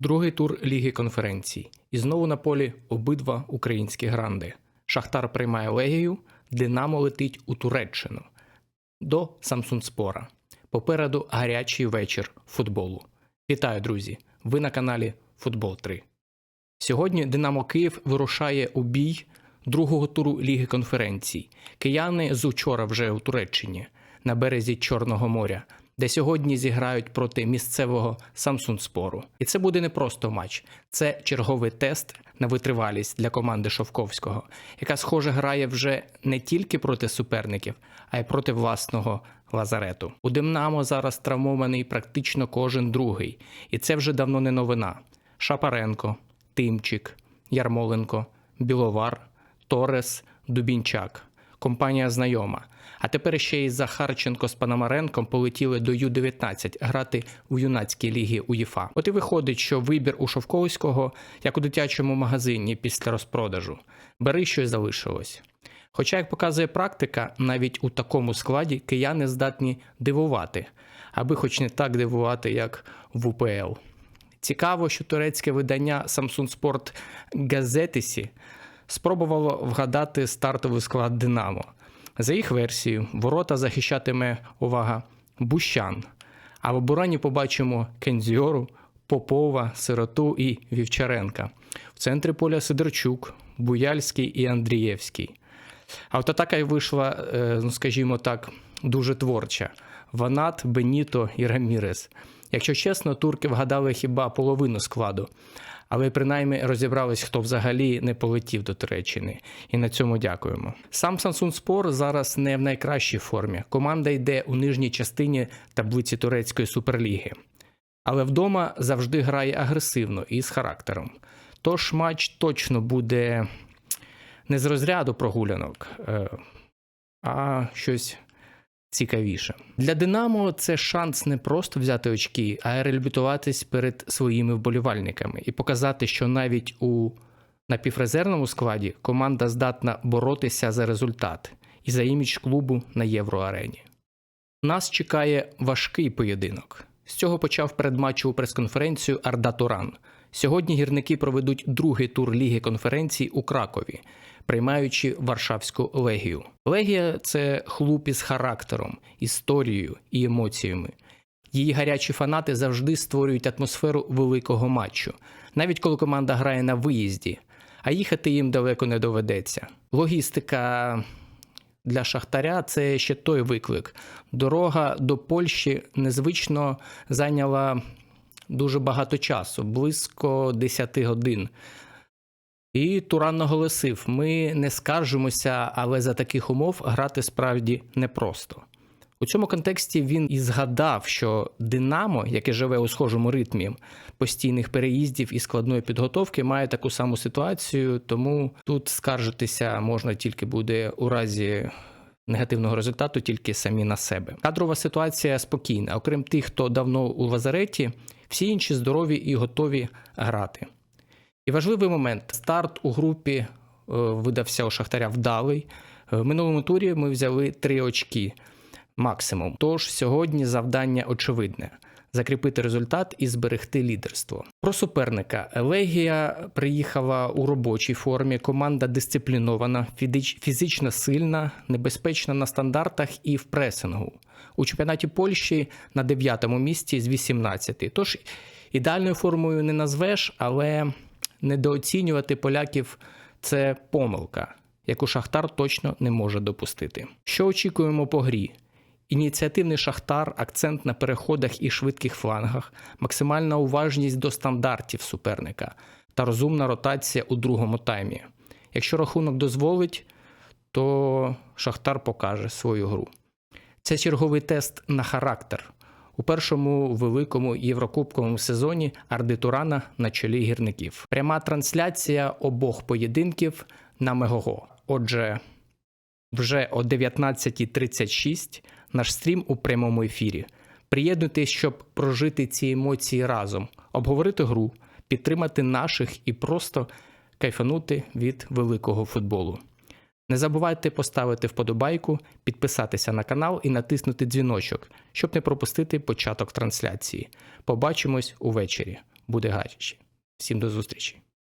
Другий тур Ліги конференцій. І знову на полі обидва українські гранди. Шахтар приймає Легію, Динамо летить у Туреччину до Самсунспора. Попереду гарячий вечір футболу. Вітаю, друзі! Ви на каналі Футбол 3. Сьогодні Динамо Київ вирушає у бій другого туру Ліги конференцій. Кияни з учора вже у Туреччині на березі Чорного моря, де сьогодні зіграють проти місцевого Самсунспору. І це буде не просто матч, це черговий тест на витривалість для команди Шовковського, яка, схоже, грає вже не тільки проти суперників, а й проти власного лазарету. У Динамо зараз травмований практично кожен другий, і це вже давно не новина. Шапаренко, Тимчик, Ярмоленко, Біловар, Торес, Дубінчак. Компанія знайома. А тепер ще й Захарченко з Пономаренком полетіли до Ю-19 грати у юнацькій лігі УЄФА. От і виходить, що вибір у Шовковського, як у дитячому магазині після розпродажу. Бери щось залишилось. Хоча, як показує практика, навіть у такому складі кияни здатні дивувати, аби хоч не так дивувати, як в УПЛ. Цікаво, що турецьке видання Samsung Sport Газетисі спробувало вгадати стартовий склад Динамо. За їх версією, ворота захищатиме увага Бущан. А в обороні побачимо Кензіору, Попова, Сироту і Вівчаренка. В центрі поля Сидорчук, Буяльський і Андрієвський. А от атака й вийшла, е, ну скажімо так, дуже творча. Ванат, Беніто і Рамірес. Якщо чесно, турки вгадали хіба половину складу, але принаймні розібрались, хто взагалі не полетів до Туреччини. І на цьому дякуємо. Сам Samsung Spor зараз не в найкращій формі. Команда йде у нижній частині таблиці турецької суперліги. Але вдома завжди грає агресивно і з характером. Тож матч точно буде не з розряду прогулянок, е, а щось цікавіше. Для Динамо це шанс не просто взяти очки, а й реабілітуватись перед своїми вболівальниками і показати, що навіть у напіврезервному складі команда здатна боротися за результат і за імідж клубу на євроарені. Нас чекає важкий поєдинок. З цього почав передматчеву прес-конференцію Арда Туран. Сьогодні гірники проведуть другий тур Ліги конференцій у Кракові, приймаючи Варшавську легію. Легія це хлуб із характером, історією і емоціями. Її гарячі фанати завжди створюють атмосферу великого матчу, навіть коли команда грає на виїзді, а їхати їм далеко не доведеться. Логістика для Шахтаря це ще той виклик. Дорога до Польщі незвично зайняла дуже багато часу, близько 10 годин. І Туран наголосив: ми не скаржимося, але за таких умов грати справді непросто. У цьому контексті він і згадав, що Динамо, яке живе у схожому ритмі постійних переїздів і складної підготовки, має таку саму ситуацію, тому тут скаржитися можна тільки буде у разі негативного результату, тільки самі на себе. Кадрова ситуація спокійна. Окрім тих, хто давно у лазареті, всі інші здорові і готові грати. І важливий момент: старт у групі е, видався у Шахтаря вдалий. Е, В минулому турі ми взяли три очки максимум. Тож сьогодні завдання очевидне. Закріпити результат і зберегти лідерство. Про суперника Легія приїхала у робочій формі. Команда дисциплінована, фізично сильна, небезпечна на стандартах і в пресингу. У чемпіонаті Польщі на 9-му місці з 18. Тож ідеальною формою не назвеш, але недооцінювати поляків це помилка, яку Шахтар точно не може допустити. Що очікуємо по грі? Ініціативний шахтар, акцент на переходах і швидких флангах, максимальна уважність до стандартів суперника та розумна ротація у другому таймі. Якщо рахунок дозволить, то Шахтар покаже свою гру. Це черговий тест на характер. У першому великому єврокубковому сезоні Арди Турана на чолі гірників. Пряма трансляція обох поєдинків на Мегого. Отже, вже о 19.36 наш стрім у прямому ефірі. Приєднуйтесь, щоб прожити ці емоції разом, обговорити гру, підтримати наших і просто кайфанути від великого футболу. Не забувайте поставити вподобайку, підписатися на канал і натиснути дзвіночок, щоб не пропустити початок трансляції. Побачимось увечері. буде гаряче. Всім до зустрічі!